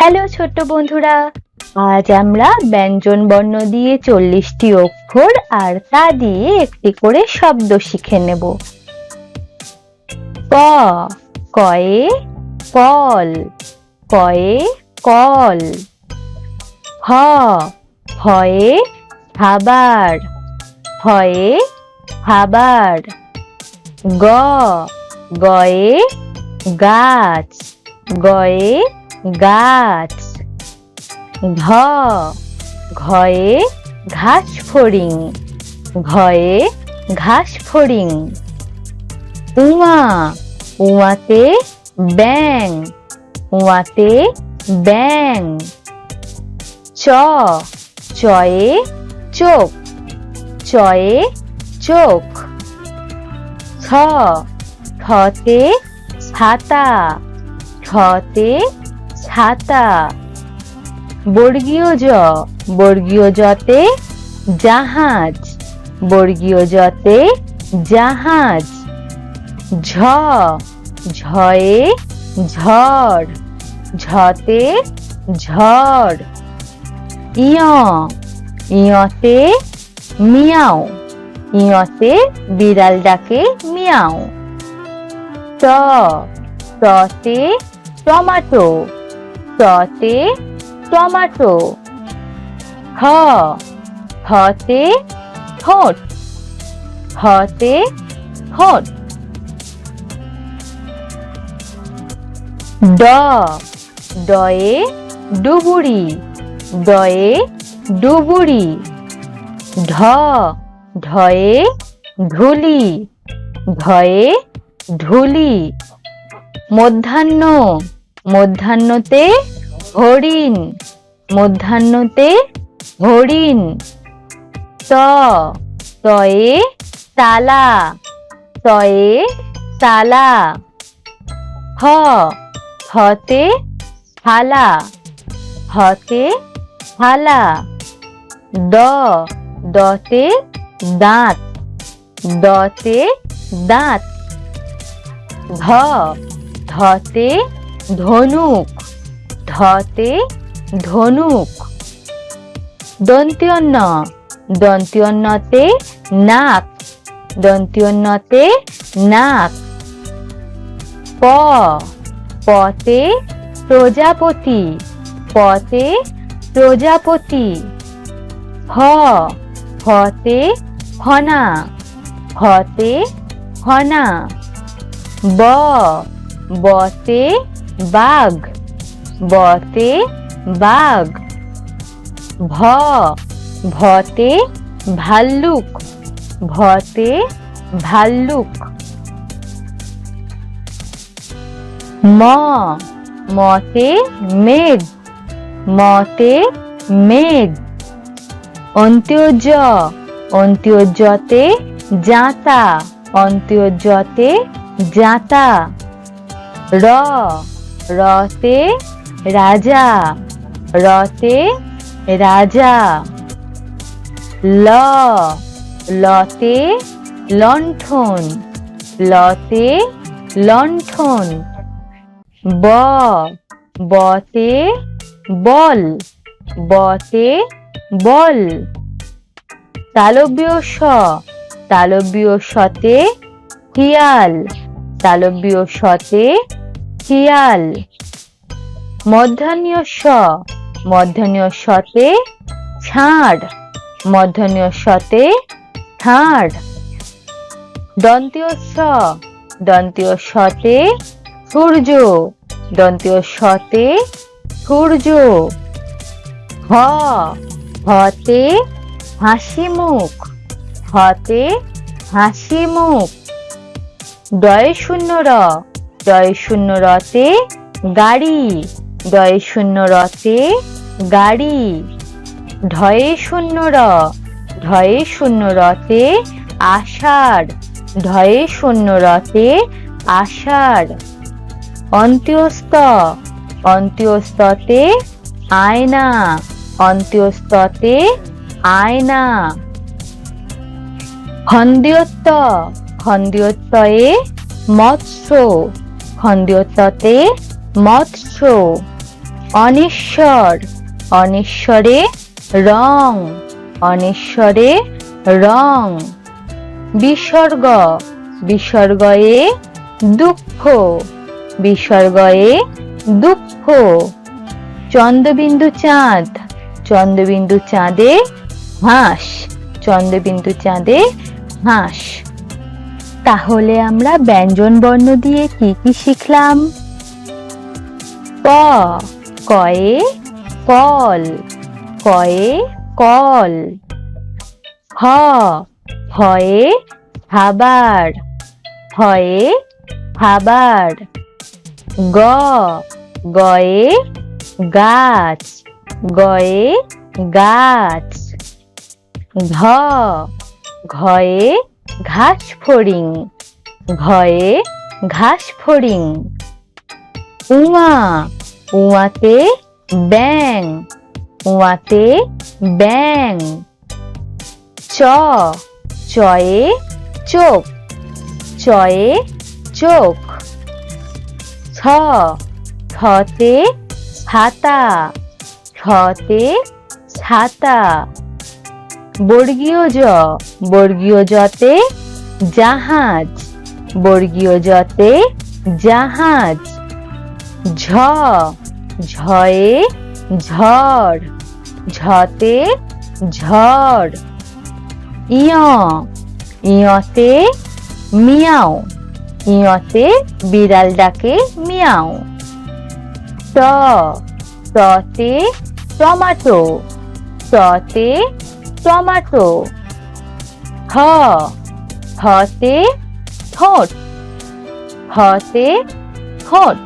Hello ছোট্ট বন্ধুরা, আজ আমরা ব্যঞ্জন বর্ণ দিয়ে চল্লিশটি অক্ষর আর তা দিয়ে একটি করে শব্দ শিখে নেব। ক, কয়ে কল কয়ে কল। হ হয়ে খাবার হয়ে খাবার গ, গয়ে গাছ, গয়ে গাছ। ঘ ঘয়ে ঘাস ফড়িং। ঘয়ে ঘাস ফড়িং। উমা উমাতে ব্যাং উমাতে ব্যাং চ চয়ে চোখ। চয়ে চোখ। ছ ছতে ছাতা। ছতে ছাতা। বর্গীয় জ, বর্গীয় জতে জাহাজ। বর্গীয় জতে জাহাজ। ঝ, ঝয়ে ঝড়। ঝতে ঝড়। ইয়, ইয়তে মিয়াও। ইয়তে বিড়াল ডাকে মিয়াও। ট টতে টমাটো। টতে টমাটো। হ, হতে ঠোঁট। হতে ঠোঁট। ড ডয়ে ডুবুরি। ডয়ে ডুবুরি। ঢ, ঢয়ে ঢুলি। ঢয়ে ঢুলি। মধ্যাহ্ন মধ্যাহ্নতে হরিণ মধ্যাহ্নতে হরিণ ত, তয়ে তালা তয়ে তালা। হ, হতে থালা হতে থালা দ, দতে দাঁত দতে দাঁত। ধ ধতে ধনুক। ধতে ধনুক। দন্ত্যন্ন। দন্ত্যন্নতে নাক। দন্ত্যন্নতে নাক। প। পতে প্রজাপতি। পতে প্রজাপতি। ফ ফতে ফনা ফতে ফনা ব। বতে বাঘ, বতে বাঘ, ভ, ভতে ভাল্লুক ভতে ভাল্লুক। ম, মতে মেঘ মতে মেঘ। অন্ত্যোজ, অন্ত্যোজতে জাতা অন্ত্যোজতে জাতা র রতে রাজা রতে রাজা। ল, লতে লণ্ঠন লতে লণ্ঠন। ব, বতে বল বতে বল। তালব্য স, তালব্য সতে শিয়াল তালব্য সতে শিয়াল। মধ্যাহ্নীয় স মধ্যাহ্নীয় সতে ছাড় মধ্যাহ্নীয় সতে ছাড় দন্তীয় স দন্তীয় সতে সূর্য। দন্তীয় সতে সূর্য। হ হতে হাসি মুখ হতে হাসি মুখ দয় শূন্য র। দয় শূন্য রতে গাড়ি, দয় শূন্য রতে গাড়ি। ঢয়ে শূন্য র ঢয়ে শূন্য রতে আষাঢ় ঢয়ে শূন্য রতে আষাঢ়। অন্ত্যস্ত, অন্ত্যস্ততে আয়না অন্ত্যস্ততে আয়না। খন্দ্যোত্ত, খন্দ্যোত্তয়ে মৎস্য খন্দ্যোত্ততে মৎস্য। অনেশ্বর, অনেশ্বরে রং অনেশ্বরে রং। বিসর্গ, বিসর্গয়ে দুঃখ বিসর্গয়ে দুঃখ। চন্দ্রবিন্দু চাঁদ চন্দ্রবিন্দু চাঁদে হাঁস চন্দ্রবিন্দু চাঁদে হাঁস। তাহলে আমরা ব্যঞ্জন বর্ণ দিয়ে কি কি শিখলাম? ক কয়ে কল কয়ে কল, হ হয়ে খাবার হয়ে খাবার গ, গয়ে গাছ গয়ে গাছ, ঘ, ঘয়ে ঘাস ফড়িং ঘয়ে ঘাস ফড়িং। উমা উমাতে ব্যাং উমাতে ব্যাং। চ, চয়ে চোখ চয়ে চোখ। ছ ছতে ছাতা ছতে ছাতা। বর্গীয় জ বর্গীয় জতে জাহাজ বর্গীয় জতে জাহাজ। ঝ, ঝয়ে ঝড়, ঝতে ঝড়। ইয়, ইয়তে মিয়াও, ইয়তে বিড়াল ডাকে মিয়াও। ট টতে টমাটো টতে টমাটো। হ, হতে ঠোঁট। হতে ঠোঁট।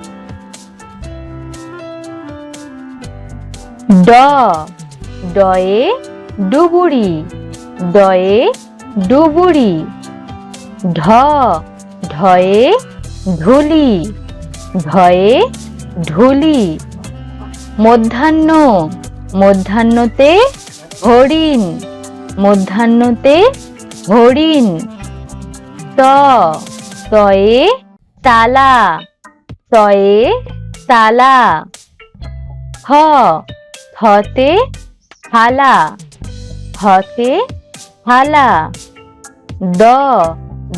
ড, ডয়ে ডুবুরি। ডয়ে ডুবুরি। ঢ, ঢয়ে ঢুলি ঢয়ে ঢুলি মধ্যাহ্ন, মধ্যাহ্নতে হরিণ মধ্যাহ্নতে হরিণ ত, তয়ে তালা তয়ে তালা। হ হতে থালা হতে থালা দ,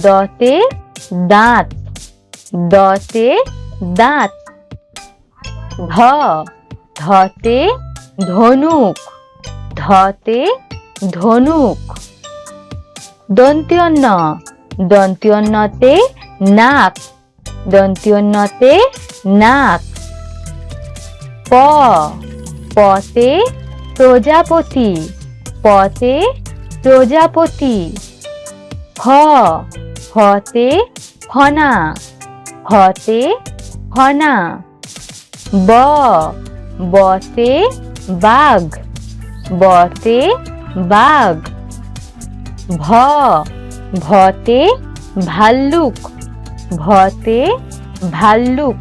দতে দাঁত দতে দাঁত। ধ ধতে ধনুক। ধতে ধনুক। দন্ত্যন্ন। দন্ত্যন্নতে নাক। দন্ত্যন্নতে নাক। প। পতে প্রজাপতি। পতে প্রজাপতি। ফ ফতে ফনা ফতে ফনা ব। বতে বাঘ। বতে বাঘ, ভ, ভতে ভাল্লুক ভতে ভাল্লুক।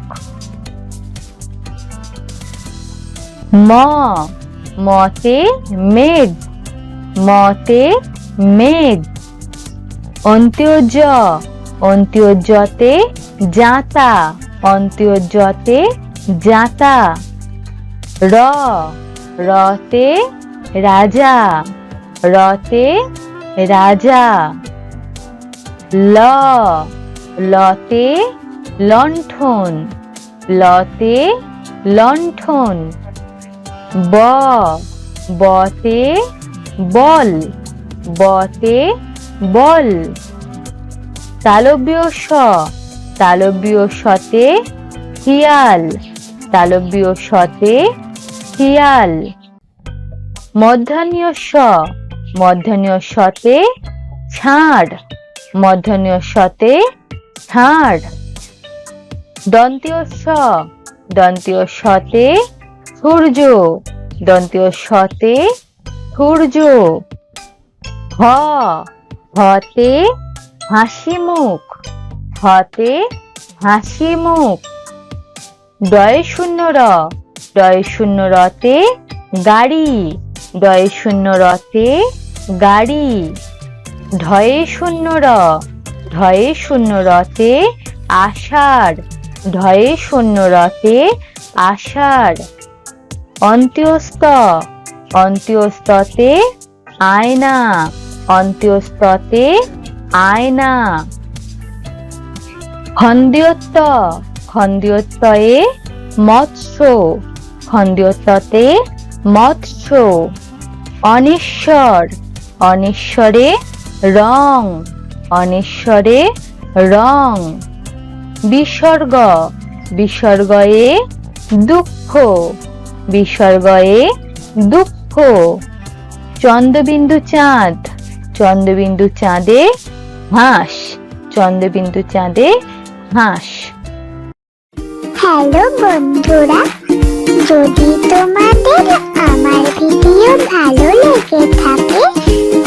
ম, মতে মেঘ মতে মেঘ। অন্ত্যোজ, অন্ত্যোজতে জাতা অন্ত্যোজতে জাতা। র, রতে রাজা রতে রাজা। ল, লতে লণ্ঠন লতে লণ্ঠন। ব, বতে বল বতে বল। তালব্য স, তালব্য সতে শিয়াল তালব্য সতে শিয়াল মধ্যাহ্নীয় স, মধ্যাহ্নীয় সতে ছাড় মধ্যাহ্নীয় সতে ছাড় দন্তীয় স, দন্তীয় সতে সূর্য, দন্তীয় সতে সূর্য। হ হতে হাসি মুখ হতে হাসি মুখ ডয় শূন্য র ডয় শূন্য রতে গাড়ি। ডয় শূন্য রতে গাড়ি ঢয়ে শূন্য র ঢয়ে শূন্য রতে আষাঢ় ঢয়ে শূন্য রতে আষাঢ়। অন্ত্যস্ত, অন্ত্যস্ততে আয়না অন্ত্যস্ততে আয়না। খন্দ্যোত্ত, খন্দ্যোত্তয়ে মৎস্য, খন্দ্যোত্ততে মৎস্য। অনিশ্বর। অনেশ্বরে রং। অনেশ্বরে রং। বিসর্গ। বিসর্গয়ে দুঃখ। বিসর্গয়ে দুঃখ। চন্দ্রবিন্দু চাঁদ চন্দ্রবিন্দু চাঁদে হাঁস। চন্দ্রবিন্দু চাঁদে হাঁস। হ্যালো বন্ধুরা যদি তোমাদের আমার ভিডিও ভালো লেগে থাকে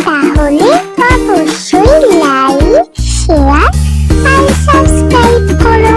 তাহলে অবশ্যই লাইক শেয়ার আর সাবস্ক্রাইব করো।